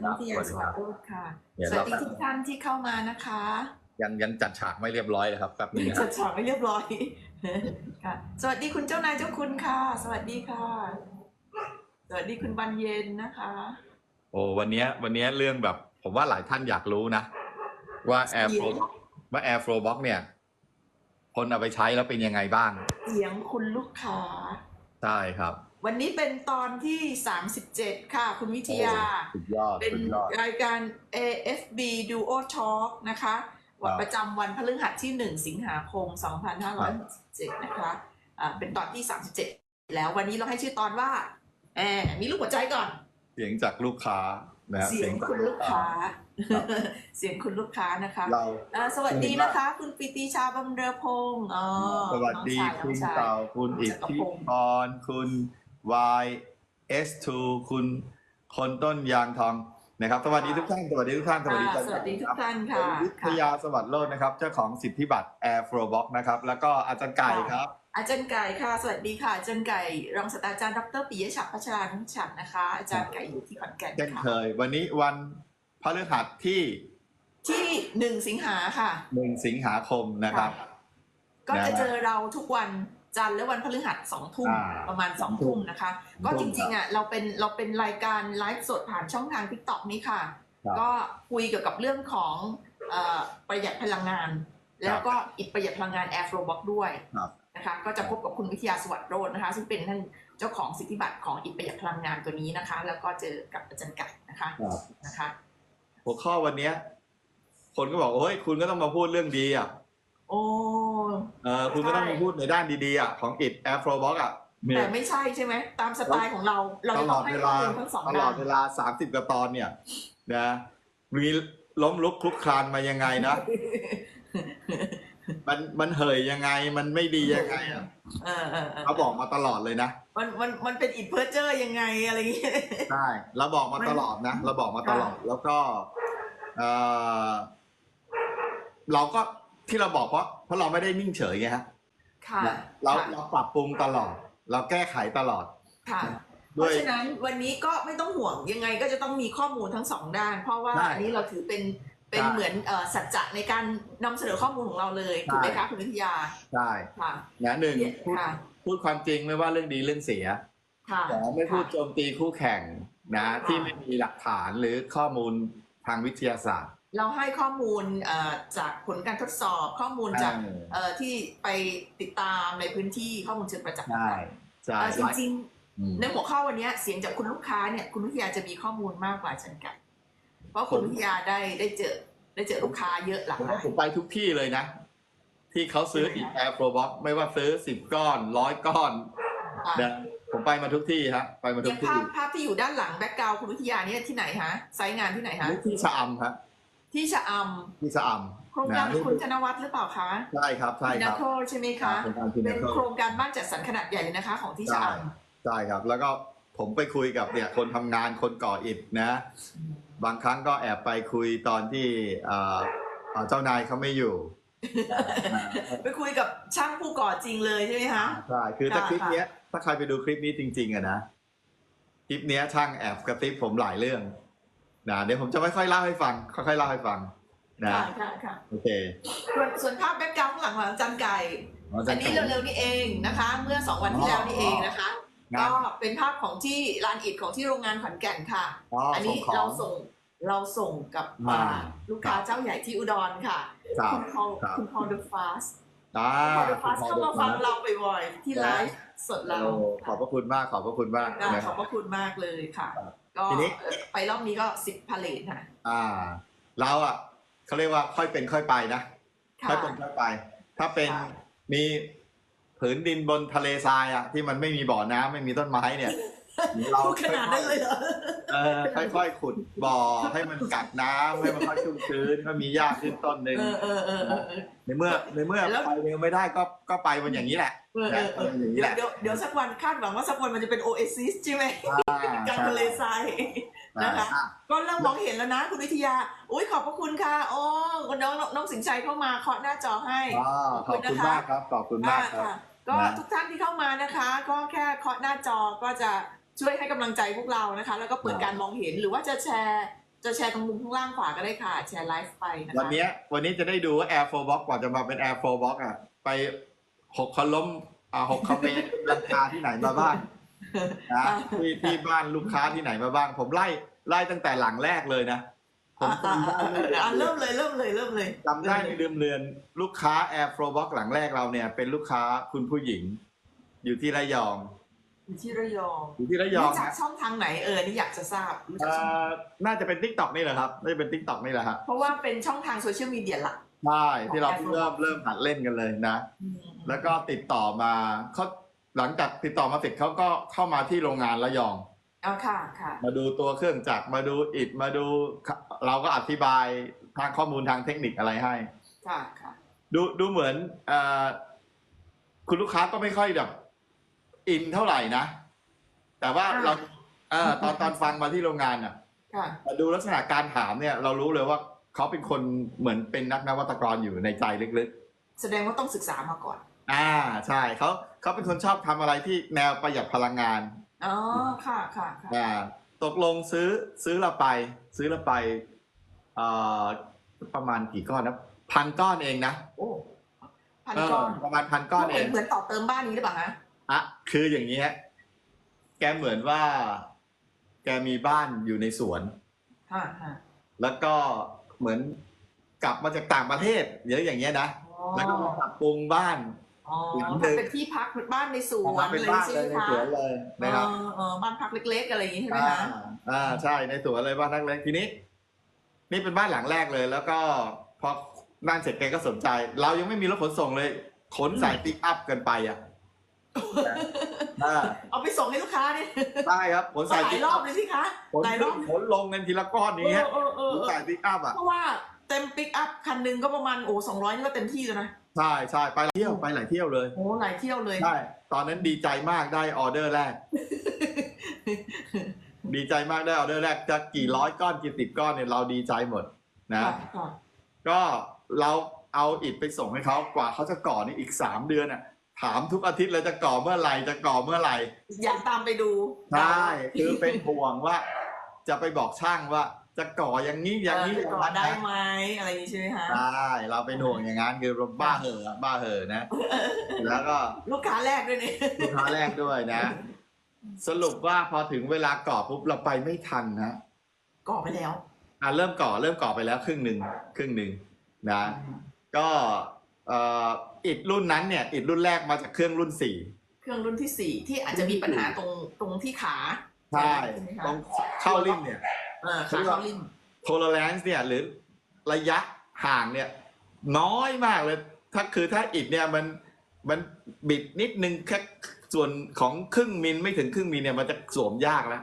คุณวิทยาสวัสดิ์โรจน์ค่ะเนี่ยสวัสดีเราทุกท่านที่เข้ามานะคะ ยังยังจัดฉากไม่เรียบร้อยเลยครับแป๊บนึงนะคจัรับดฉากไม่เรียบร้อยค่ะ สวัสดีคุณเจ้านายเจ้าคุณค่ะ สวัสดีค่ะ สวัสดีคุณบันเย็นนะคะ โอ้วันเนี้ยวันเนี้ยเรื่องแบบ ผมว่าหลายท่านอยากรู้นะ ว่า Airflow ว่า Airflow Box เนี่ย คนเอาไปใช้แล้วเป็นยังไงบ้าง เสียงคุณลูกค้า ใช่ครับ วันนี้เป็นตอนที่ 37 ค่ะ คุณวิทยาโอ้สุดยอดเป็นสุดยอดรายการ AFB Duo Talk นะคะวันครับประจำวันพฤหัสที่ 1 สิงหาคม 2567 นะคะอ่าเป็นตอนที่ 37 แล้ววันนี้เราให้ชื่อตอนว่าแอมมีลูกหัวใจก่อน เสียงจากลูกค้านะฮะเสียงจากคุณลูกค้าครับเสียงคุณลูกค้านะคะเราอ่าสวัสดีนะคะ คุณปิติชาบำเรอพงศ์อ๋อสวัสดีน้องชายคุณน้องชายเต่าคุณอิทจักรธิพงศ์พรคุณ Y S2 คุณคนต้นยางทองนะครับ สวัสดีทุกท่าน สวัสดีทุกท่าน สวัสดีอ่าสวัสดีทุกท่านผค่ะมวิทยาสวัสดิ์โลดนะครับ เจ้าของสิทธิบัตร Air Flow Box นะครับ แล้วก็อาจารย์ไก่ครับ อาจารย์ไก่ค่ะ สวัสดีค่ะ อาจารย์ไก่ รองศาสตราจารย์ดรปิยะฉัตรพัชรานุฉัตรนะคะ อาจารย์ไก่อยู่ที่ขอนแก่นเช่นเคค่ะยวันนี้วันพฤหัสที่ที่หนึ่งสิงหาค่ะหนึ่งสิงหาคมนะครับ ก็จะนะฮะเจอเราทุกวัน จันทร์และวันพฤหัสสองทุ่มอ่าประมาณสองทุ่มนะคะ ก็จริงๆอะเราเป็นเราเป็นรายการไลฟ์สดผ่านช่องทางทิกตอกนี้ค่ะครับก็คุยเกี่ยวกับเรื่องของเอ่อประหยัดพลังงาน แล้วก็อิดประหยัดพลังงาน Air Flow Box ด้วยครับนะคะก็จะพบกับคุณวิทยาสวัสดิ์โรจน์นะคะ ซึ่งเป็นท่านเจ้าของสิทธิบัตรของอิดประหยัดพลังงานตัวนี้นะคะ แล้วก็เจอกับอาจารย์ไก่นะคะครับนะคะ หัวข้อวันเนี้ยคนก็บอกโอ้ยคุณก็ต้องมาพูดเรื่องดีอะ โอ้ เออคุณก็ต้องมาพูดในด้านดีๆอะของ It Air Flow Box อะเนี่แต่ยไม่ใช่ใช่ไหม ตามสไตล์ของเรา เราตจะลต้อองดให้เวข้อลามูลทั้งสองตลด้าอดนเวลาสามสิบกว่าตอนเนี่ยนะมีล้มลุกคลุกคลานมายังไงนะ มันมันเหยยังไงมันไม่ดียังไงอะเออเออเออเขาบอกมาตลอดเลยนะ มันมันมันเป็นอิดเพอร์เจอร์ยังไงอะไรอย่างเงี้ยใช่เราบอกมาตลอดนะเราบอกมาตลอดแล้วก็เออเราก็ ที่เราบอกเพราะเพราะเราไม่ได้นิ่งเฉยไงฮะค่ะเราค่ะเราปรับปรุงตลอด เราแก้ไขตลอด ค่ะเพด้วยราะฉะนั้นวันนี้ก็ไม่ต้องห่วงยังไงก็จะต้องมีข้อมูลทั้งสองด้าน เพราะว่าใช่อันนี้เราถือเป็นเป็นใช่เหมือนเอ่อสัจจะในการนำเสนอข้อมูลของเราเลยถูกไหมใช่ คะคุณวิทยาใช่ค่ะนะหนึ่งพูดค่ะพูดความจริงไม่ว่าเรื่องดีเรื่องเสียค่ะแต่ไม่พูดค่ะโจมตีคู่แข่งนะที่ไม่มีหลักฐานหรือข้อมูลทางวิทยาศาสตร์ เราให้ข้อมูลเอ่อจากผลการทดสอบข้อมูลจากเออเอ่อที่ไปติดตามในพื้นที่ข้อมูลเชิงประจักษ์ใช่ใช่เอ่อจริงอืมๆในหัวข้อวันนี้เสียงจากคุณลูกค้าเนี่ยคุณวิทยาจะมีข้อมูลมากกว่าฉันกัน เพราะคุณวิทยาได้ได้เจอได้เจอลูกค้าเยอะหลากผมหว่าลายผมไปทุกที่เลยนะ ที่เขาซื้ออีกแอร์โปรบ็อกไม่ว่าซื้อสิบก้อนร้อยก้อนค่ะนะผมไปมาทุกที่ฮะไปมาอทุย่ากงที่ภาพภาพที่อยู่ด้านหลังแบ็กกราวคุณวิทยาเนี่ยที่ไหนฮะไซต์งานที่ไหนฮะนี่ที่ชะอำครับ ที่ชะอที่ชะอำโครงำการนะของคุณธนวัฒน์หรือเปล่าคะใช่ครับใช่พิคนารับโคใช่ไหมคะโครงการพิเป็นานโคโครงการบ้านจัดสรรขนาดใหญ่เลยนะคะ ของที่ชะอใช่ครับ แล้วก็ผมไปคุยกับเนี่ยคนทำงานคนก่ออิฐนะำบางครั้งก็แอบไปคุยตอนที่เอ่อเอ่อเจ้านายเขาไม่อยู่ ไปคุยกับช่างผู้ก่อจริงเลยใช่ไหมคะใช่คือถ้าค่ะคลิปเนี้ยถ้าใครไปดูคลิปนี้จริง ๆอะนะคลิปเนี้ยช่างแอบกระติบผมหลายเรื่อง นะเดี๋ยวผมจะไม่ค่อยเล่าให้ฟัง ค่อยๆเล่าให้ฟังนะค่ะค่ะค่ะโอเคส่วนส่วนภาพแบ็กกราวข้างหลังของอาจารย์ไก่อาจาอัรนย์นี้ไก่เร็วๆนี่เองนะคะ เมื่อสองวันที่แล้วนี่เองนะคะงานก็เป็นภาพของที่ลานอิฐของที่โรงงานขอนแก่นค่ะอ๋ออันส่นี้งของเราส่งเราส่งกับอ่าลูกค้าเจ้าใหญ่ที่อุดรค่ะครับคุณพอลครับคุณพอลเดอะฟาสอ่าพอลเดอะฟาสเข้ามาฟังเราบ่อยๆที่ไลฟ์สดเราโอ้ขอบพระคุณมากขอบพระคุณมากค่ะนะขอบพระคุณมากเลยค่ะครับ ก็ทีนี้ ไปรอบนี้ก็สิบพาเลทค่ะอ่าเราอะเขาเรียกว่าค่อยเป็นค่อยไปนะค่ะ ค่อยเป็นค่อยไป ถ้าเป็นค่ะ มีผืนดินบนทะเลทรายอะที่มันไม่มีบ่อน้ำไม่มีต้นไม้เนี่ย เราพูดขนาดนั้นเลยเหรอเออค่อยๆขุดบ่อให้มันกักน้ำให้มันค่อยชุ่มชื้นก็มีหญ้าขึ้นต้นหนึ่งเออเออเออเออเออในเมื่อในเมื่อแล้วไปเร็วไม่ได้ก็ก็ไปมันอย่างนี้แหละเออเออเอออย่างนี้แหละเดี๋ยวเดี๋ยวสักวันคาดหวังว่าสักวันมันจะเป็นโอเอซิสใช่ไหมอ่ากลางทะเลทรายนะคะอ่าก็เริ่มมองเห็นแล้วนะคุณวิทยาอุ้ยขอบพระคุณค่ะโอ้คุณน้องน้องสิงห์ชัยเข้ามาเคาะหน้าจอให้อ่าขอบคุณมากครับขอบคุณมากครับค่ะก็นะทุกท่านที่เข้ามานะคะ ก็แค่เคาะหน้าจอก็จะ ช่วยให้กำลังใจพวกเรานะคะ แล้วก็เปิดครับการมองเห็นหรือว่าจะแชร์จะแชร์ตรงมุมข้างล่างขวาก็ได้ค่ะ แชร์ไลฟ์ไปนะคะวันเนี้ยวันนี้จะได้ดูว่า Air 4 Box กว่าจะมาเป็น Air 4 Box อะ ไปหกคอล้มอ่าหกคอมเมนต์ราคาที่ไหนมาบ้างนะที่ที่บ้านลูกค้าที่ไหนมาบ้าง ผมไล่ไล่ตั้งแต่หลังแรกเลยนะผมอ่าอ่าจำได้อ่าอ่าเริ่มเลยเริ่มเลยเริ่มเลยจำได้ในลืมเลือน ลูกค้า Air 4 Box หลังแรกเราเนี่ย เป็นลูกค้าคุณผู้หญิง อยู่ที่ระยอง อยู่ที่ระยองอยู่ที่ระยองรู้จักนะช่องทางไหนเออนี่อยากจะทราบรู้จักเอ่ช่องอน่าจะเป็น t ิ k t o k นี่แหละครับน่าจะเป็น t ิ k t o k นี่แหละฮะเพราะว่าเป็นช่องทางโซเชียลมีเดียหลักใช่ที่เราของเพิ่ง Air เริ่มเริ่มหัดเล่นกันเลยนะอืมแล้วก็ติดต่อมาเขาหลังจากติดต่อมาเสร็จเขาก็เข้ามาที่โรงงานระยองเอาค่ะค่ะ มาดูตัวเครื่องจักรมาดูอิฐมาดูเราก็อธิบายทางข้อมูลทางเทคนิคอะไรให้ค่ะค่ะดูดูเหมือนเออคุณลูกค้าก็ไม่ค่อยแบบ อินเท่าไหร่นะ แต่ว่าเราเออตอนตอนฟังมาที่โรงงานอะค่ะมาดูลักษณะการถามเนี่ย เรารู้เลยว่าเขาเป็นคนเหมือนเป็นนักนวัตกรอยู่ในใจลึกๆแสดงว่าต้องศึกษามาก่อนอ่าใช่เขาเขาเป็นคนชอบทำอะไรที่แนวประหยัดพลังงานอ๋อ ค่ะค่ะค่ะอ่าตกลงซื้อซื้อเราไป ซื้อเราไปเอ่อประมาณกี่ก้อนนะพันก้อนเองนะโอ้ พันเออก้อนประมาณพันก้อนเหเอมือนงเหมือนต่อเติมบ้านนี้หรือเปล่าฮะ อะคืออย่างนี้ฮะแกเหมือนว่า แกมีบ้านอยู่ในสวนค่ะค่ะแล้วก็เหมือนกลับมาจากต่างประเทศเดี๋ยวอย่างเงี้ยนะอ๋อแล้วก็มาปรับปรุงบ้าน อ๋อหลังหนึ่งทำเป็นที่พักบ้านในสวนมาเป็นเลยบ้านใช่เลไหมยในคะสวนเลยนะครับ เออเออบ้านพักเล็กๆอะไรอย่างงี้ใช่ไหมอ่าคะอ่าใช่ในสวนเลยบ้านนักเล็กทีนี้ นี่เป็นบ้านหลังแรกเลย แล้วก็พอบ้านเสร็จแกก็สนใจ เรายังไม่มีรถขนส่งเลย ขนใส่ปิกอัพกันไปอะ อ่าเอาไปส่งให้ลูกค้าเนี่ยได้ครับขนหใส่ลาปิยกรออับพเลยสิคะขนหลายรอบขนลงกันทีละก้อนอย่างเงี้ยเออเออขนเอใส่อปิกอัพอะ เพราะว่าเต็มปิกอัพคันหนึ่งก็ประมาณโอ้สองร้อยนี่ก็เต็มที่แล้วนะใช่ใช่ไปเที่ยวไปหลายเที่ยวเลย โอ้หลายเที่ยวเลย ใช่ ตอนนั้นดีใจมากได้ออเดอร์แรก ดีใจมากได้ออเดอร์แรกจะกี่ร้อยก้อนกี่สิบก้อนเนี่ยเราดีใจหมดนะ ค่ะค่ะก็เราเอาอิฐไปส่งให้เขากว่าเขาจะก่อนี่อีกสามเดือนอะ ถามทุกอาทิตย์เลยจะก่อเมื่อไหร่จะก่อเมื่อไหร่อยากตามไปดูใช่คือเป็นห่วงว่า จะไปบอกช่างว่า จะก่ออย่างนี้อย่างนี้เอออย่างก่อนั้นได้นะไหมอะไรอย่างงี้ใช่ไหมคะใช่เราเป็นห่วงอย่างนั้นคือเราบ้าเหอะบ้าเหอะนะ แล้วก็ลูกค้าแรกด้วยเนี่ยลูกค้าแรกด้วยนะ สรุปว่าพอถึงเวลาก่อปุ๊บเราไปไม่ทันนะก่อไปแล้วอะเริ่มก่อเริ่มก่อไปแล้วครึ่งหนึ่งครึ่งหนึ่งนะ ก็เอ่อ อิดรุ่นนั้นเนี่ยอิดรุ่นแรกมาจากเครื่องรุ่นสี่เครื่องรุ่นที่สี่ที่อาจจะมีปัญหาตรงตรงที่ขาใช่ไหมคะต้องเข้าริมเนี่ยเออขาเข้าลิ้นโทรแลนซ์เนี่ยหรือระยะห่างเนี่ย น้อยมากเลย ถ้าคือถ้าอิดเนี่ยมันมันบิดนิดนึงแค่ส่วนของครึ่งมิลไม่ถึงครึ่งมิลเนี่ยมันจะสวมยากแล้ว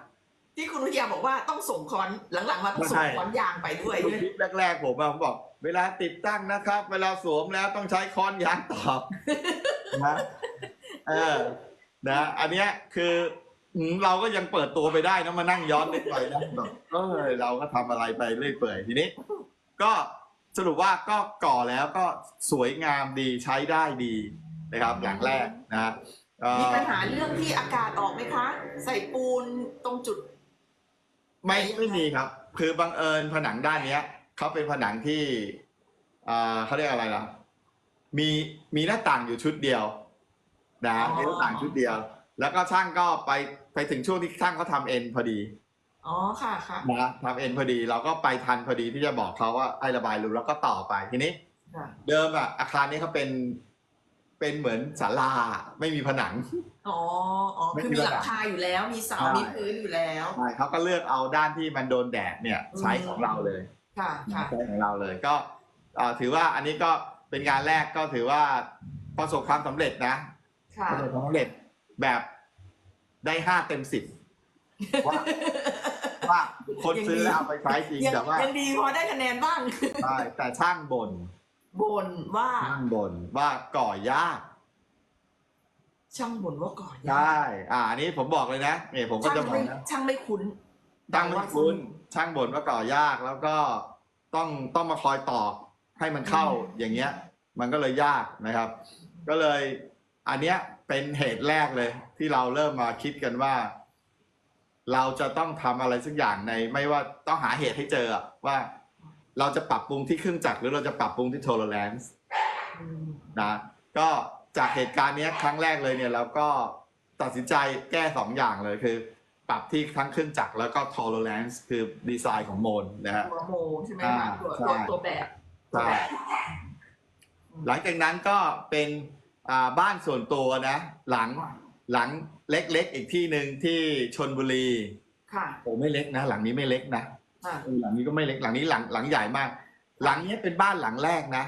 ที่คุณวิทยาบอกว่าต้องส่งคอนหลังๆมาต้องส่ใช่งคอนยางไปด้วยคลิปแรกๆผมอะผมบอก เวลาติดตั้งนะครับ เวลาสวมแล้วต้องใช้ค้อนยางตอบนะเออนะอันเนี้ยคืออืมเราก็ยังเปิดตัวไปได้นะมานั่งย้อนนึกไปนะแบบเออเราก็ทำอะไรไปเรื่อยเปื่อยทีนี้ ก็สรุปว่าก็ก่อแล้วก็สวยงามดีใช้ได้ดีนะครับอย่างแรกนะเอ่อมีปัญหาเรื่องที่อากาศออกไหมคะ ใส่ปูนตรงจุด ไม่ไม่มีครับ คือบังเอิญผนังด้านเนี้ยเขาเป็นผนังที่อ่าเขาเรียกอะไรล่ะ มีมีหน้าต่างอยู่ชุดเดียวนะอ๋อมีหน้าต่างชุดเดียว แล้วก็ช่างก็ไปไปถึงช่วงที่ช่างเขาทำเอ็นพอดีอ๋อค่ะค่ะนะทำเอ็นพอดี เราก็ไปทันพอดีที่จะบอกเขาว่าให้ระบายรูแล้วก็ต่อไปทีนี้ค่ะเดิมอะอาคารนี้เขาเป็น เป็นเหมือนศาลาไม่มีผนัง อ๋ออ๋อไม่คือมีมีระหดัลับงคาอยู่แล้ว มีเสา ใช่ มีพื้นอยู่แล้ว ใช่เขาก็เลือกเอาด้านที่มันโดนแดดเนี่ยใช้อืมของเราเลยค่ะ ค่ะ ใช้ของเราเลยก็เอ่อถือว่าอันนี้ก็เป็นงานแรกก็ถือว่าประสบความสำเร็จนะค่ะ ประสบความสำเร็จแบบได้ห้าเต็มสิบว่าว่าคนซื้อแล้วเอาไปใช้จริงยังแต่ว่ายังดีพอได้คะแนนบ้าง ใช่แต่ช่างบน บ่นว่าช่างบนว่าก่อยากช่างบ่นว่าก่อนใช่อ่าอันนี้ผมบอกเลยนะเนี่ยผมก็ช่างจะบอไม่กนะช่างไม่คุ้น ช่างไม่คุ้นช่างบนว่าก่อยากแล้วก็ต้องต้องมาคอยตอกให้มันเข้าอย่างเงี้ย มันก็เลยยากนะครับ ก็เลยอันเนี้ยเป็นเหตุแรกเลย ที่เราเริ่มมาคิดกันว่า เราจะต้องทำอะไรสักอย่างใน ไม่ว่าต้องหาเหตุให้เจออะว่า เราจะปรับปรุงที่เครื่องจักรหรือเราจะปรับปรุงที่ tolerance อืมนะก็จากเหตุการณ์เนี้ยครั้งแรกเลยเนี่ยเราก็ตัดสินใจแก้สองอย่างเลยคือ ปรับที่ทั้งเครื่องจักรแล้วก็ tolerance คือดีไซน์ของโมนนะฮะตัวโมใช่ไหมอ่าคะตัวใช่ตัวตัวแบบใช่หลังจากนั้นก็เป็นอ่าบ้านส่วนตัวนะ หลังหลังเล็กๆ อีกที่หนึ่งที่ชนบุรีค่ะโอ้ไม่เล็กนะ หลังนี้ไม่เล็กนะ อ่าเออหลังนี้ก็ไม่เล็กหลังนี้หลังหลังใหญ่มาก หลังนี้เป็นบ้านหลังแรกนะ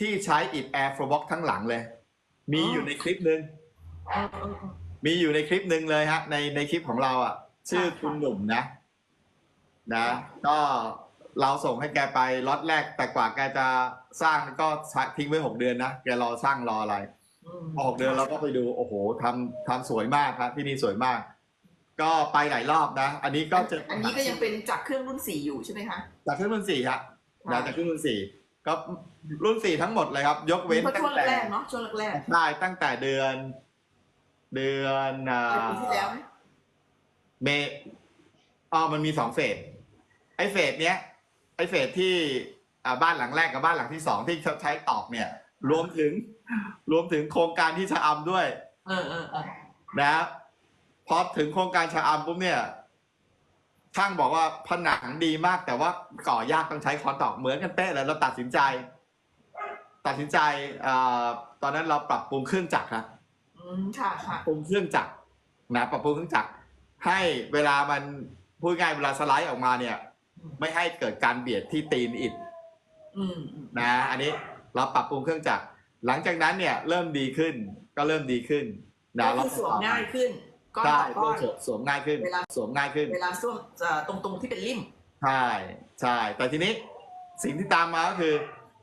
ที่ใช้อิฐแอร์ฟลบ็อกทั้งหลังเลย มีอยู่ในคลิปหนึ่งเออเออเออมีอยู่ในคลิปหนึ่งเลยฮะ ในในคลิปของเราอะ ชื่อค่ะคุณหนุ่มนะ นะ ก็เราส่งให้แกไปล็อตแรก แต่กว่าแกจะสร้างก็ทิ้งไว้หกเดือนนะแกรอสร้างรออะไรอืมพอหกเดือนเราก็ไปดูโอ้โหทำทำสวยมากครับที่นี่สวยมาก ก็ไปหลายรอบนะ อันนี้ก็จะอันนี้ก็ยังเป็นจากเครื่องรุ่นสี่อยู่ใช่ไหมคะจากเครื่องรุ่นสี่ฮะนะจากเครื่องรุ่นสี่ก็รุ่นสี่ทั้งหมดเลยครับ ยกเว้นเพราะตั้ช่วงงแต่แรกๆเนาะช่วงแรกได้ตั้งแต่เดือน เดือนอ่ๆปีที่แล้วาไหมเมอ๋อมันมีสองเฟสไอ้เฟสเนี้ย ไอ้เฟสที่อ่าบ้านหลังแรกกับบ้านหลังที่สองที่ใช้ตอกเนี่ย รวมถึง รวมถึงโครงการที่ชะอำด้วย เออเออเออนะ พอถึงโครงการชะอำปุ๊บเนี่ยช่างบอกว่าผนังดีมากแต่ว่าก่อยากต้องใช้คอนตอกเหมือนกันเป๊ะเลยเราตัดสินใจ ตัดสินใจอาตอนนั้นเราปรับปรุงเครื่องจักรครับอืมค่ะค่ะปรุงเครื่องจักรนะปรับปรุงเครื่องจักรให้เวลามันพูดง่ายเวลาสไลด์ออกมาเนี่ย ไม่ให้เกิดการเบียดที่ตีนอิฐอืมอืมนะ อันนี้เราปรับปรุงเครื่องจักรหลังจากนั้นเนี่ย เริ่มดีขึ้นก็เริ่มดีขึ้นนะก็คือสวมง่ายขึ้น ก้อนใช่ต่อก้อนสวมสวมง่ายขึ้น เวลา สวมง่ายขึ้น เวลาส้วมเอ่อตรงตรงๆที่เป็นริม ใช่ใช่ แต่ทีนี้สิ่งที่ตามมาก็คือ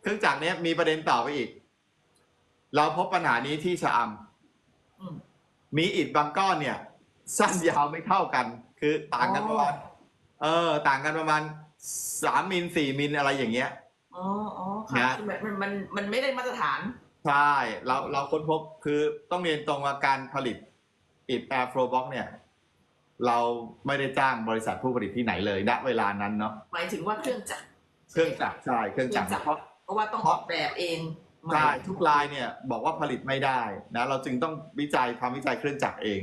เครื่องจักรเนี้ยมีประเด็นต่อไปอีก เราพบปัญหานี้ที่ชะอำอืมมีอิฐบางก้อนเนี่ย สั้นยาวไม่เท่ากัน คือต่างกันประมาณเออ ต่างกันประมาณสามมิลสี่มิลอะไรอย่างเงี้ย อ๋ออ๋อค่ะนะ คือมันมันมันมันไม่ได้มาตรฐาน ใช่ เราเราค้นพบคือต้องเรียนตรงว่าการผลิต อิฐแอร์โฟบ็อกเนี่ยเราไม่ได้จ้างบริษัทผู้ผลิตที่ไหนเลยณเวลานั้นเนาะหมายถึงว่าเครื่องจักรเครื่องจักรใช่เครื่องจักรเครื่องจักรเพราะเพราะว่าต้องออกแบบเองใช่ทุกรายเนี่ยบอกว่าผลิตไม่ได้นะเราจึงต้องวิจัยทำวิจัยเครื่องจักรเอง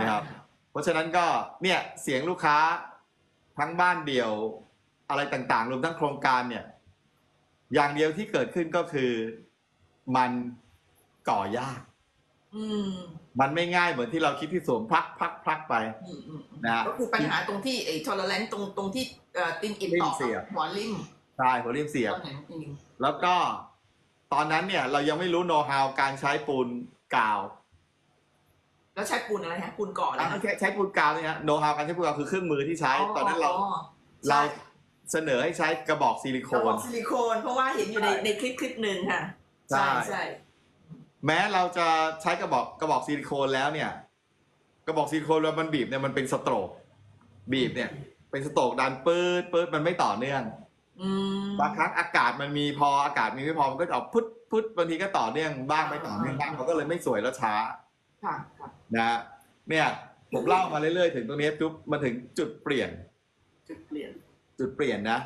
นะครับ เพราะฉะนั้นก็เนี่ยเสียงลูกค้าทั้งบ้านเดี่ยวอะไรต่างๆ รวมทั้งโครงการเนี่ย อย่างเดียวที่เกิดขึ้นก็คือมันก่อยาก อืม มันไม่ง่ายเหมือนที่เราคิดที่สวมพลักพลักพลักไปอืมอืมอืมนะฮะก็คือปัญหาตรงที่ไอ้ทอร์เรนตรงตรงที่เอ่อตินอินต่อริมเสียบหัวริมใช่หัวริมเสียบตอนไหนเองแล้วก็ตอนนั้นเนี่ยเรายังไม่รู้โน้ตฮาวการใช้ปูนกาว แล้วใช้ปูนอะไรฮะปูนก่ออะไรอะฮะใช้ใช้ปูนกาวเนี่ยฮะโน้ตฮาวการใช้ปูนกาวคือเครื่องมือที่ใช้ตอนนั้นเราใช่เราเสนอให้ใช้กระบอกซิลิโคกระบนอกซิลิโคนเพราะว่าเห็นอยู่ในในคลิปคลิปหนึ่งค่ะ ใช่ใช่ใช่ แม้เราจะใช้กระบอกกระบอกซิลิโคนแล้วเนี่ย กระบอกซิลิโคนแล้วมันบีบเนี่ยมันเป็นสโตรกบีบเนี่ย เป็นสโตรกดันปื๊ดปื๊ดมันไม่ต่อเนื่องอืมบางครั้งอากาศมันมีพออากาศมีไม่พอมันก็จะออกพุทพุทบางทีก็ต่อเนื่องบ้างไม่ต่อเนื่องบ้างมันก็เลยไม่สวยแล้วช้าค่ะค่ะนะฮะเนี่ยผมเล่ามาเรื่อยๆถึงตรงนี้ปุ๊บมาถึงจุดเปลี่ยน จุดเปลี่ยน จุดเปลี่ยนนะ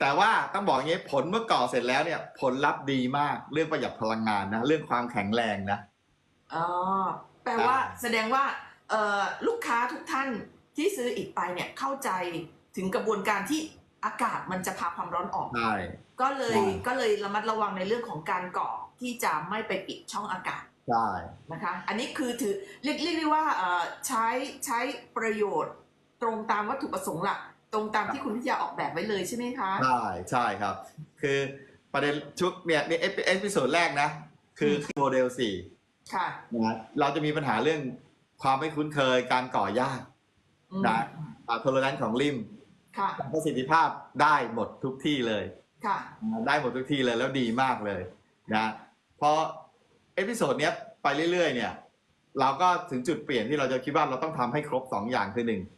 แต่ว่าต้องบอกอย่างนี้ผลเมื่อก่อเสร็จแล้วเนี่ย ผลลัพธ์ดีมากเรื่องประหยัดพลังงานนะเรื่องความแข็งแรงนะอ๋อแปลว่าแสดงว่าเอ่อลูกค้าทุกท่านที่ซื้ออิฐไปเนี่ยเข้าใจถึงกระบวนการที่อากาศมันจะพาความร้อนออกใช่ก็เลยใช่ก็เลยระมัดระวังในเรื่องของการก่อที่จะไม่ไปปิดช่องอากาศใช่นะคะ อันนี้คือถือเรียกเรียกได้ว่าเอ่อใช้ใช้ประโยชน์ตรงตามวัตถุประสงค์หลัก ตรงตามที่คุณพิทยาออกแบบไว้เลยใช่ไหมคะใช่ใช่ครับ คือประเด็นชุดเนี่ยนี่เอพิเอพิโซดแรกนะ คือโมเดลสี่ค่ะนะเราจะมีปัญหาเรื่องความไม่คุ้นเคยการก่อยากอืมนะโทรแลนของริมค่ะประสิทธิภาพได้หมดทุกที่เลยค่ะได้หมดทุกที่เลยแล้วดีมากเลยนะพอเอพิโซดเนี้ยไปเรื่อยๆเนี่ย เราก็ถึงจุดเปลี่ยนที่เราจะคิดว่าเราต้องทำให้ครบสองอย่างคือหนึ่งเป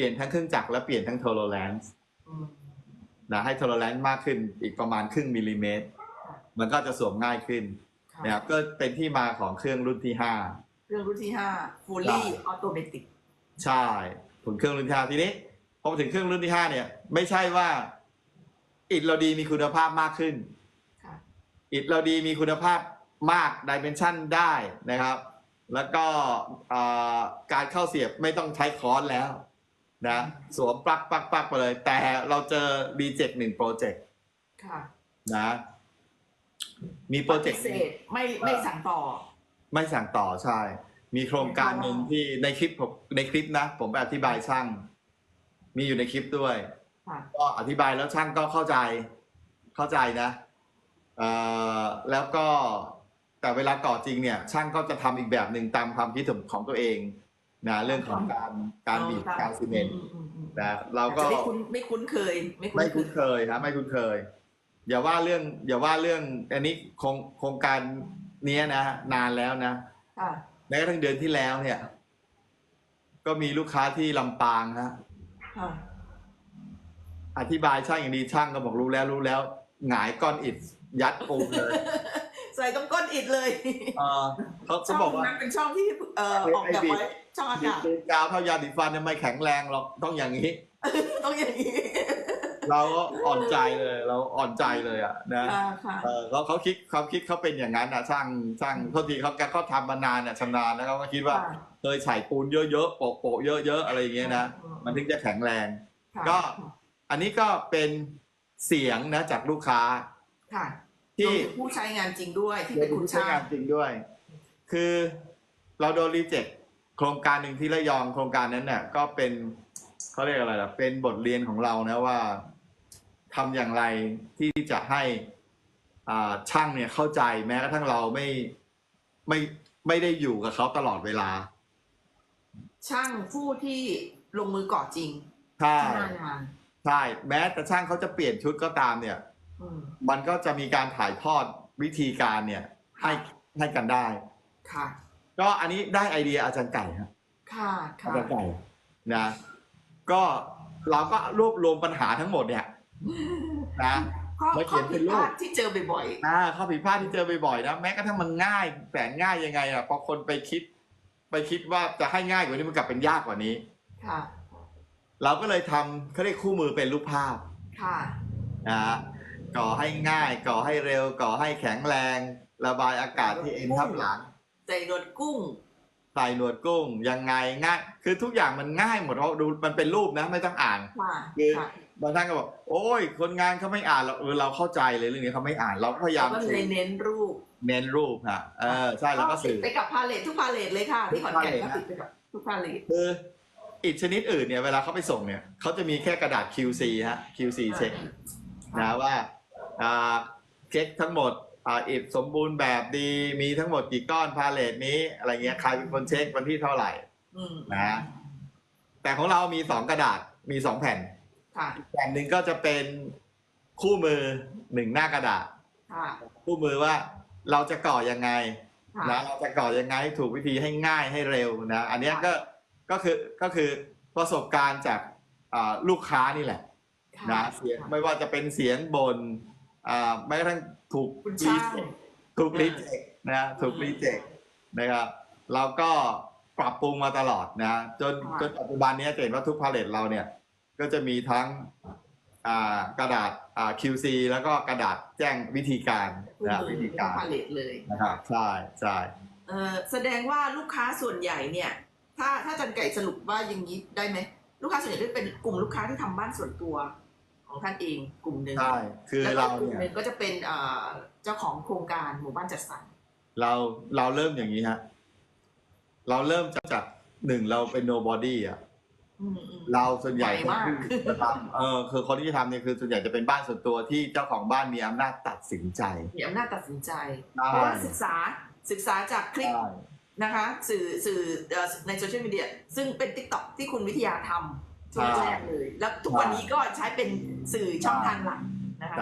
ลี่ยนทั้งเครื่องจักรและเปลี่ยนทั้งโทรแลนซ์อืมนะให้โทรแลนซ์มากขึ้นอีกประมาณครึ่งมิลลิเมตร มันก็จะสวมง่ายขึ้นค่ะนะครับก็เป็นที่มาของเครื่องรุ่นที่ห้าเรื่องรุ่นที่ห้า fully automatic ใช่ขุนเครื่องรุ่นที่ห้าทีนี้พอมาถึงเครื่องรุ่นที่ห้าเนี่ย ไม่ใช่ว่า อิฐเราดีมีคุณภาพมากขึ้นค่ะอิฐเราดีมีคุณภาพมากดิเมนชันได้นะครับ แล้วก็เอ่อการเข้าเสียบไม่ต้องใช้ค้อนแล้ว นะสวมปลั๊กปลั๊กปลั๊กไปเลย แต่เราเจอ Reject หนึ่งโปรเจกต์ค่ะ นะ มีโปรเจกต์ปฏิเสธไม่ไม่สั่งต่อ ไม่สั่งต่อใช่ มีโครงการหนึ่งที่ในคลิปผมในคลิปนะ ผมไปอธิบายช่าง มีอยู่ในคลิปด้วยค่ะก็อธิบายแล้วช่างก็เข้าใจ เข้าใจนะเอ่อแล้วก็แต่เวลาก่อจริงเนี่ย ช่างก็จะทำอีกแบบหนึ่งตามความคิดของตัวเอง นะเรื่องของการการบีบการซีเมนต์อือืมอืมนะเราก็อาจจะไม่คุ้นไม่คุ้นเคย ไม่ไม่คุ้คุ้นนเคยครับไม่คุ้นเคย อย่าว่าเรื่อง อย่าว่าเรื่องอันนี้โครงโครงการเนี้ยนะนานแล้วนะค่ะแม้กระทั่งเดือนที่แล้วเนี่ย ก็มีลูกค้าที่ลำปางฮะค่ะอธิบายช่างอย่างดีช่างก็บอกรู้แล้วรู้แล้วหงายก้อนอิฐยัดปูนเลยใส่ต้องก้นอิดเลยเออเขาช่เขาองบอกว่านั้นเป็นช่องที่เอ่อไอ้ออกแบบไอ้บิดไว้ ช่องอาบิดกาศปูนกาวเท่ายาสีฟันเนี่ยไม่แข็งแรงหรอกต้องอย่างนี้ ต้องอย่างนี้ เราก็อ่อนใจเลย เราอ่อนใจเลยอะนะค่ะค่ะเออเขาเขาคิดเขาคิดเขาเป็นอย่างนั้นนะช่างช่างโทษทีเขาเขาทำมานานเนี่ยชำนาญแล้วเขาก็คิดว่าค่ะเคยใส่ปูนเยอะๆโปะโปะๆเยอะๆอะไรอย่างเงี้ยนะมันถึงจะแข็งแรงค่ะก็อันนี้ก็เป็นเสียงนะจากลูกค้าค่ะที่รวมถึงผู้ใช้งานจริงด้วยที่เป็เป็นนคุณใช้ช่างงานจริงด้วย คือเราโดนรีเจ็ค โครงการหนึ่งที่ระยองโครงการนั้นเนี่ยก็เป็นเขาเรียกอะไรล่ะเป็นบทเรียนของเรานะว่าทำอย่างไรที่จะให้อ่าช่างเนี่ยเข้าใจแม้กระทั่งเราไม่ไม่ไม่ได้อยู่กับเขาตลอดเวลา ช่างผู้ที่ลงมือก่อจริงใช่ที่หน้างานใช่แม้แต่ช่างเขาจะเปลี่ยนชุดก็ตามเนี่ยอืมมันก็จะมีการถ่ายทอดวิธีการเนี่ยให้ให้กันได้ค่ะ ก็อันนี้ได้ไอเดียอาจารย์ไก่ครับค่ะอาค่ะจารย์ไก่นะก็เราก็รวบรวมปัญหาทั้งหมดเนี่ยนะ ข้อมาเขีข้อยนเป็ผิดนรูพป ลาดที่เจอบ่อยอ่าข้อผิดพลาดที่เจอบ่อยๆนะแม้กระทั่งมันง่ายแสนง่ายยังไงอะพอคนไปคิด ไปคิดว่าจะให้ง่ายกว่านี้มันกลับเป็นยากกว่านี้ ๆ ค่ะ เราก็เลยทำเขาเรียกคู่มือเป็นรูปภาพค่ะ นะฮะก่อให้ง่าย ก่อให้เร็ว ก่อให้แข็งแรง ระบายอากาศที่เอ็นทับหลัง ใส่หนวดกุ้งใส่หนวดกุ้งยังไงง่ายคือทุกอย่างมันง่ายหมดเพราะดูมันเป็นรูปนะไม่ต้องอ่านค่ะคือค่ะบางท่านก็บอกโอ้ย คนงานเขาไม่อ่านเราเออเราเข้าใจเลยเรื่องนี้เขาไม่อ่านเราก็พยายามก็เลยเน้นรูปเน้นรูปฮะเออใช่แล้วก็ติสื่ดอไปกับพาเลททุกพาเลทเลยค่ะที่ขอนแก่นทุกก็พาเลทนะติดไปกับทุกพาเลทคืออิฐชนิดอื่นเนี่ยเวลาเขาไปส่งเนี่ยเขาจะมีแค่กระดาษ QC ฮะ QC เช็คนะว่าอ่าเช็คทั้งหมด อ่าอิฐสมบูรณ์แบบดีมีทั้งหมดกี่ก้อนพาเลทนี้อะไรเงี้ยใครเป็นคนเช็ควันที่เท่าไหร่อืมนะแต่ของเรามีสองกระดาษมีสองแผ่นค่ะแผ่นหนึ่งก็จะเป็นคู่มือหนึ่งหน้ากระดาษค่ะคู่มือว่าเราจะก่อยังไงค่ะนะเราจะก่อยังไงให้ถูกวิธีให้ง่ายให้เร็วนะ อันเนี้ยก็ก็คือก็คือประสบการณ์จากอ่าลูกค้านี่แหละค่ะนะเสียงไม่ว่าจะเป็นเสียงบนอ่าแม้กระทั่ง ถูกคุณช่างถูกรีเจ็คนะถูกรีเจ็คนะครับเราก็ปรับปรุงมาตลอดนะจนจนปัจจุบันเนี้ยจะเห็นว่าทุกพาเลตเราเนี่ย ก็จะมีทั้งอ่ากระดาษอ่า QC แล้วก็กระดาษแจ้งวิธีการคู่นะมือวิธีทุกการพาเลทเลย นะครับใช่ใช่ เออแสดงว่าลูกค้าส่วนใหญ่เนี่ย ถ้าถ้าจันไก่สรุปว่าอย่างนี้ได้ไหมลูกค้าส่วนใหญ่จะเป็นกลุ่มลูกค้าที่ทำบ้านส่วนตัว ของท่านเองกลุ่มหนึ่งใช่คือแล้วก็เรากลุ่มเนี่ย หนึ่งก็จะเป็นเอ่อเจ้าของโครงการหมู่บ้านจัดสรร เราเราเริ่มอย่างนี้ฮะ เราเริ่มจากหนึ่งเราเป็น nobody อะ อืมอืม เราส่วนใหญ่ใหญ่มากที่จะทำเออคือคนที่จะทำเนี่ยคือส่วนใหญ่จะเป็นบ้านส่วนตัวที่เจ้าของบ้านมีอำนาจตัดสินใจ มีอำนาจตัดสินใจใช่เพราะว่าศึกษาศึกษาจากคลิปใช่นะคะ สื่อสื่อเอ่อในโซเชียลมีเดียซึ่งเป็น t ิ k t o k ที่คุณวิทยาทำ ช่วงแรกเลย แล้วทุกวันนี้ก็ใช้เป็นสื่อช่องทางหลักนะคะ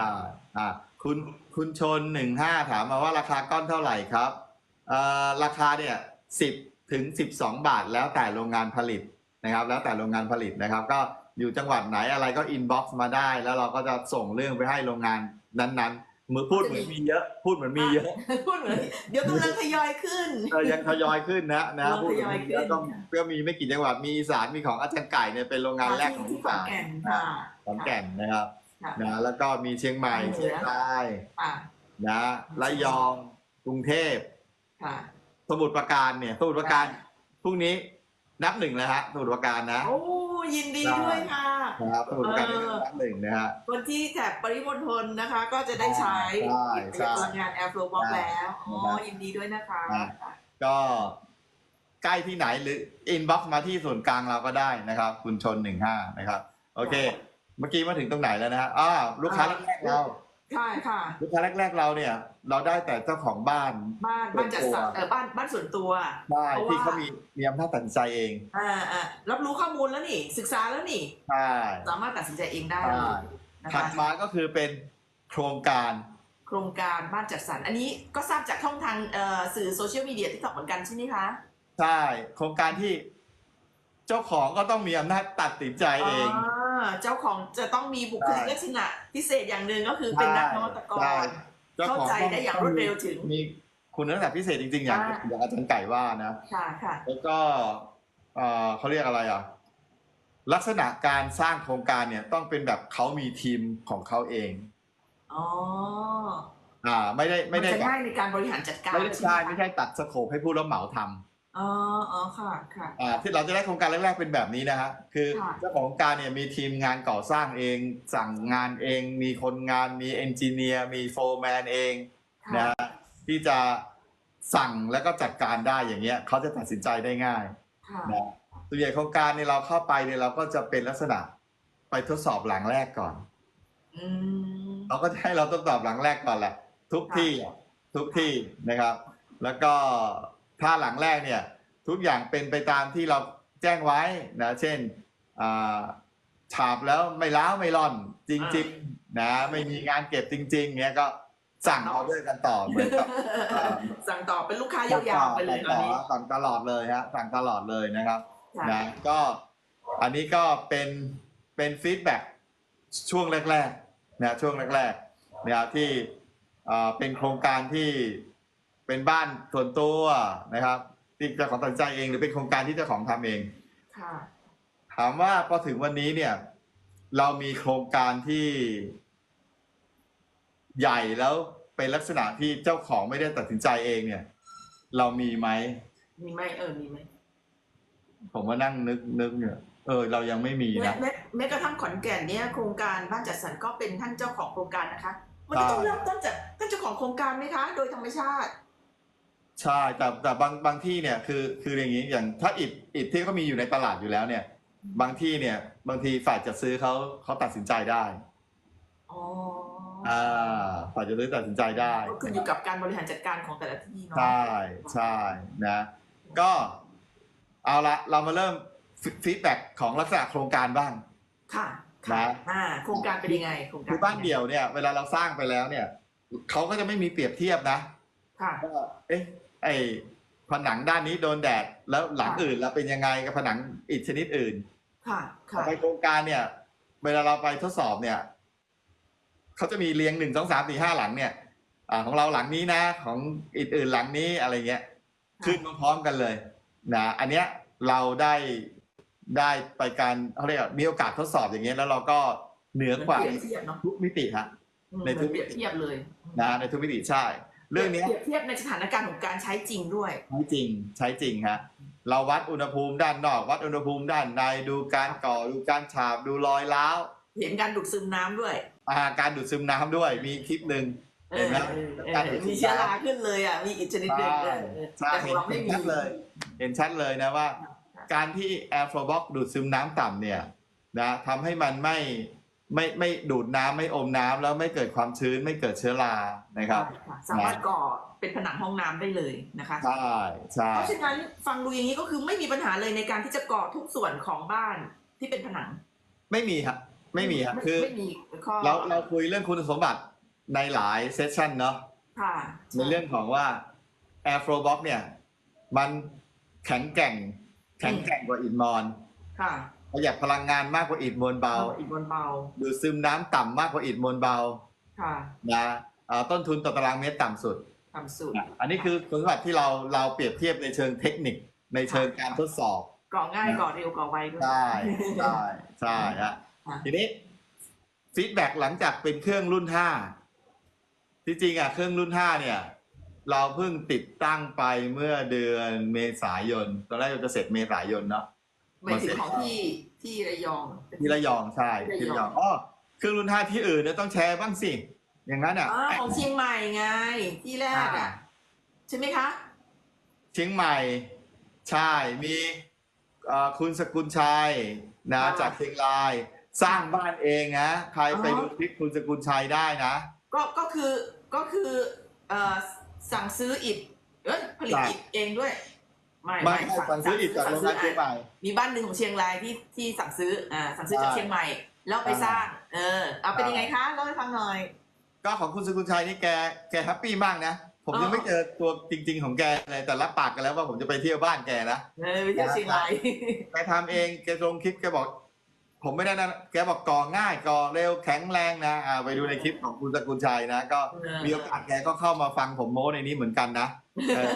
อ่าคุณคุณชนหนึ่งห้าถามมาว่าราคาก้อนเท่าไหร่ครับเอ่อราคาเนี่ยสิบถึงสิบสองบาทแล้วแต่โรงงานผลิตนะครับ แล้วแต่โรงงานผลิตนะครับ ก็อยู่จังหวัดไหนอะไรก็อินบ็อกซ์มาได้ แล้วเราก็จะส่งเรื่องไปให้โรงงานนั้นๆ มือพูดเหมือนมีเยอะ พูดเหมือนมีเยอะ พูดเหมือนเดี๋ยวกำลังทยอยขึ้นเออยังทยอยขึ้นนะนะเออพูดเหมือนมีเยอะทยอยขึ้นต้องก็มีไม่กี่จังหวัดมีอีสานมีของอาจารย์ไก่เนี่ยเป็นโรงงานแรกของที่อีขอนสานแก่นค่ะขอนแก่นนะครับค่ะนะแล้วก็มีเชียงใหม่เหนือเชียงรายค่ะนะระยองกรุงเทพค่ะสมุทรปราการเนี่ยสมุทรปราการพรุ่งนี้นับหนึ่งแล้วฮะสมุทรปราการนะโอ้ยินดีด้วยค่ะนะ ครับสมุทรปราการเออนับหนึ่งนะฮะ คนที่แถบปริมณฑลนะคะ ก็จะได้ใช้ใช่ใช่พลังงานแอร์โฟลบ็อกใช่แล้วอ๋อนะครับยินดีด้วยนะคะนะก็ใกล้ที่ไหนหรืออินบ็อกซ์มาที่ส่วนกลางเราก็ได้นะครับ คุณชนหนึ่งห้านะครับ โอเค เมื่อกี้มาถึงตรงไหนแล้วนะฮะอ่าลูกค้าแรกๆเรา ใช่ค่ะลูกค้าแรก ๆ เราเนี่ย เราได้แต่เจ้าของบ้านบ้านบ้านจัดสรรเออบ้านบ้านส่วนตัวได้เพราะว่าที่เขามีมีอำนาจตัดสินใจเองอ่าอ่ารับรู้ข้อมูลแล้วนี่ ศึกษาแล้วนี่ ใช่สามารถตัดสินใจเองได้ใช่เลยนะถัคะดมาก็คือเป็นโครงการโครงการบ้านจัดสรรอันนี้ก็ทราบจากช่องทางเอ่อสื่อโซเชียลมีเดียที่ตอกเหมือนกันใช่ไหมคะใช่โครงการที่เจ้าของก็ต้องมีอำนาจตัดสินใจเองา เจ้าของจะต้องมีบุคลิกใช่ลักษณะพิเศษอย่างหนึ่งก็คือเป็นนักนวัตกใช่รจ้เข้าใจได้อย่างรวดเร็วถึงมีคุณลักษณะพิเศษจริงๆ อย่างอ่าอย่างอาจารย์ไก่ว่านะค่ะค่ะแล้วก็เอ่อเขาเรียกอะไรอะลักษณะการสร้างโครงการเนี่ยต้องเป็นแบบเขามีทีมของเขาเองอ๋ออ่า ไม่ได้ไม่ได้นจะแบบง่ายในการบริหารจัดการไม่ได้ใช่หไม่ใช่ตัดสโคปให้ผู้รับเหมาทำ อ๋อ อ๋อ ค่ะ ค่ะ อ่าที่เราจะได้โครงการแรกๆเป็นแบบนี้นะฮะคือค่ะ เจ้าของโครงการเนี่ยมีทีมงานก่อสร้างเอง สั่งงานเอง มีคนงานมีเอนจิเนียร์มีโฟร์แมนเอง ค่ะ นะฮะที่จะสั่งแล้วก็จัดการได้อย่างเงี้ยเขาจะตัดสินใจได้ง่ายค่ะ นะตัวอย่างโครงการเนี่ยเราเข้าไปเนี่ยเราก็จะเป็นลักษณะไปทดสอบหลังแรกก่อนอืม เราก็จะให้เราทดสอบหลังแรกก่อนแหละทุกที่ทุกที่นะครับ แล้วก็ ถ้าหลังแรกเนี่ยทุกอย่างเป็นไปตามที่เราแจ้งไว้นะเช่นอ่าฉาบแล้วไม่ล้าวไม่ร่อนจริงๆนะไม่มีงานเก็บจริง ๆเงี้ยก็สั่งออเดอร์กันต่อเหมือนกับอ่าสั่งต่อเป็นลูกค้ายาวๆไปเลยตอนนี้สั่งตลอดเลยฮะสั่งตลอดเลยนะครับค่ะนะก็อันนี้ก็เป็นเป็นฟีดแบ็กช่วงแรกๆนะช่วงแรกๆนะครับที่เอ่อเป็นโครงการที่ เป็นบ้านส่วนตัวนะครับ ที่เจ้าของตัดสินใจเองหรือเป็นโครงการที่เจ้าของทำเอง ค่ะ ถามว่าพอถึงวันนี้เนี่ย เรามีโครงการที่ ใหญ่แล้วเป็นลักษณะที่เจ้าของไม่ได้ตัดสินใจเองเนี่ย เรามีไหม มีไหมเออ มีไหมผมมานั่งนึกนึกเนี่ยเออ เรายังไม่มีแม้นะ แม้แม้กระทั่งขอนแก่นเนี่ยโครงการบ้านจัดสรรก็เป็นท่านเจ้าของโครงการนะคะ มันก็ต้องใช่ เริ่มต้นจากท่านเจ้าของโครงการไหมคะ โดยธรรมชาติ ใช่แต่แต่บางบางที่เนี่ยคือคืออย่างนี้อย่างถ้าอิฐอิฐที่เขามีอยู่ในตลาดอยู่แล้วเนี่ย บางที่เนี่ย บางทีฝ่ายจัดซื้อเขาเขาตัดสินใจได้อ๋ออ่าฝ่ายจัดซื้อตัดสินใจได้ก็ขึ้นอยู่กับการบริหารจัดการของแต่ละที่เนาะใช่ใช่นะ ก็เอาละเรามาเริ่มฟีดแบ็กของลักษณะโครงการบ้าง ค่ะนะอ่าโครงการเป็นยังไงโครงการคือบ้านเดี่ยวเนี่ย เวลาเราสร้างไปแล้วเนี่ยเขาก็จะไม่มีเปรียบเทียบนะค่ะว่าเอ๊ะ ไอผนังด้านนี้โดนแดดแล้วหลังค่ะอื่นแล้วเป็นยังไงกับผนังอิฐชนิดอื่น ค่ะต่อค่ะไปโครงการเนี่ย เวลาเราไปทดสอบเนี่ยเขาจะมีเรียงหนึ่งสองสามสี่ห้าหลังเนี่ยอ่าของเราหลังนี้นะ ของอิฐอื่นหลังนี้อะไรเงี้ย ขึ้นพร้อมๆกันเลยนะอันเนี้ยเราได้ได้ไปการเขาเรียกว่ามีโอกาสทดสอบอย่างเงี้ยแล้วเราก็เหนือกว่าเปรียบเทียบเนาะทุกมิติฮะอืมในทุกเปรียบเทียบเลยนะในทุกมิติใช่ เรื่องเนี้ยเปรียบเทียบในสถานการณ์ของการใช้จริงด้วย ใช้จริงใช้จริงฮะเราวัดอุณหภูมิด้านนอก วัดอุณหภูมิด้านในดูการก่อดูการฉาบดูรอยร้าวเห็นการดูดซึมน้ำด้วยอาการดูดซึมน้ำด้วยมีคลิปหนึ่งเอเห็อนไหมเออเอการอดูดซึมน้ำมีเชื้อราขึ้นเลยอะมีอิฐชนิดหนึ่งใช่เออเออใช่แต่ขอเห็งนเราไม่เห็นมีชัดเลย เห็นชัดเลยนะว่า การที่ air flow box ดูดซึมน้ำต่ำเนี่ยนะทำให้มันไม่ ไม่ไม่ดูดน้ำไม่อมน้ำแล้วไม่เกิดความชื้นไม่เกิดเชื้อรานะครับใช่ค่ะสามารถก่อเป็นผนังห้องน้ำได้เลยนะคะ ใช่ใช่เพราะฉะนั้นฟังดูอย่างนี้ก็คือไม่มีปัญหาเลยในการที่จะก่อทุกส่วนของบ้านที่เป็นผนังไม่มีครับไม่มีครับคือไม่มีข้อเราเราคุยเรื่องคุณสมบัติในหลายเซสชันเนาะค่ะในเรื่องของว่า Air Flow Box เนี่ย มันแข็งแกร่ง แข็งแกร่งกว่าอิฐมอนค่ะ ประหยัดพลังงานมากกว่าอิฐมวลเบาอีกบนเบาดูดซึมน้ำต่ำมากกว่าอิฐมวลเบาค่ะนะอ่าต้นทุนต่อตารางเมตรต่ำสุดต่ำสุดอะอันนี้คือคุณสมบัติที่เราเราเปรียบเทียบในเชิงเทคนิค ในเชิงการทดสอบ ก่อง่ายก่อเร็วก่อไวด้วย ใช่ใช่ใช่ฮะค่ะ ทีนี้ฟีดแบ็หลังจากเป็นเครื่องรุ่นห้าที่จริงอะเครื่องรุ่นห้าเนี่ย เราเพิ่งติดตั้งไปเมื่อเดือนเมษายน ตอนแรกเราจะเสร็จเมษายนเนาะ หมายถึงของที่ที่ระยองที่ระยองใช่ที่ระยองอ๋อเครื่องรุ่นห้าที่อื่นเนี่ยต้องแชร์บ้างสิ อย่างนั้นอะอ่าของเชียงใหม่ไงที่แรกอะใช่ไหมคะ เชียงใหม่ ใช่มีเอ่อคุณสกุลชัยนะอ่าจากเชียงราย สร้างบ้านเองนะใครไปอ๋อดูคลิปคุณสกุลชัยได้นะ ก็ก็คือก็คือเอ่อสั่งซื้ออิฐเอ้ยผลิตใช่อิฐเองด้วย ไม่ไม่ให้สั่งซื้ออิฐจากโรงงานสั่เชียงใหม่ มีบ้านหนึ่งของเชียงรายที่ที่สั่งซื้ออ่าสั่งซื้อจากใช่เชียงใหม่ แล้วไปสร้าง เออเอาเป็นใช่ยังไงคะเล่าให้ฟังหน่อย ก็ของคุณสกุลชัยนี่แกแกแฮปปี้มากนะ ผมอ๋อยังไม่เจอตัวจริง ๆ ของแกเลยแต่รับปากกันแล้วว่าผมจะไปเที่ยวบ้านแกนะเออไปเที่ยวเชียงรายแกทำเองแกลงคลิปแกบอก ผมไม่ได้นะ แกบอกก่อง่ายก่อเร็วแข็งแรงนะอ่าไปดูในคลิปของคุณสกุลชัยนะ ก็เออมีโอกาสแกก็เข้ามาฟังผมโม้ในนี้เหมือนกันนะเออ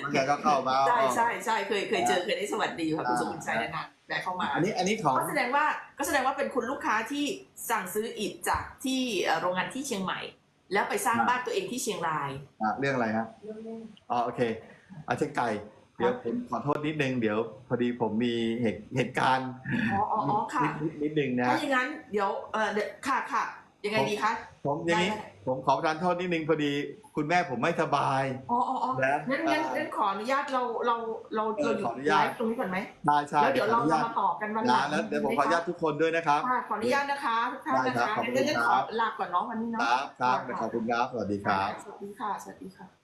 แล้วแกก็เข้ามาใช่ใช่ใช่เคยเคยเจอเคยได้สวัสดีค่ะคุณสมุนชัยนะแวะเข้ามา อันนี้อันนี้ของก็แสดงว่าก็แสดงว่าเป็นคุณลูกค้าที่สั่งซื้ออิฐจากที่เอ่อโรงงานที่เชียงใหม่ แล้วไปสร้างบ้านตัวเองที่เชียงรายอะเรื่องอะไรฮะอ๋อโอเคอาเช่นไก่ เดี๋ยวผมขอโทษนิดนึงเดี๋ยวพอดีผมมีเหตุเหตุการณ์อ๋ออ๋ออ๋อค่ะนิดนิดนิดนึงนะถ้าอย่างนั้นเดี๋ยวเออเดี๋ยวค่ะค่ะยังไงดีคะผมอย่างนี้ได้ได้ผมขอประทานโทษนิดนึงพอดีคุณแม่ผมไม่สบายอ๋ออ๋ออ๋อนะงั้นงั้นอ่างั้นขออนุญาตเราเราเราเออเราหยุขอดอนุไลญาตฟ์ตรงนี้ก่อนไหมได้ใช่แล้วเดี๋ยวเราขออนุจะญาตมาต่อกันวันหลันะงแล้วเดี๋ยวผมขออนุญาตทุกคนด้วยนะครับค่ะขออนุญาตนะคะทุกท่านนะได้ครัคะบขอบคุณงั้นงั้นคขรัอบลาก่อนเน้องวันนี้คเนาะรับครับขอบคุณครับสวัสดีครับสวัสดีค่ะสวัสดีค่ะ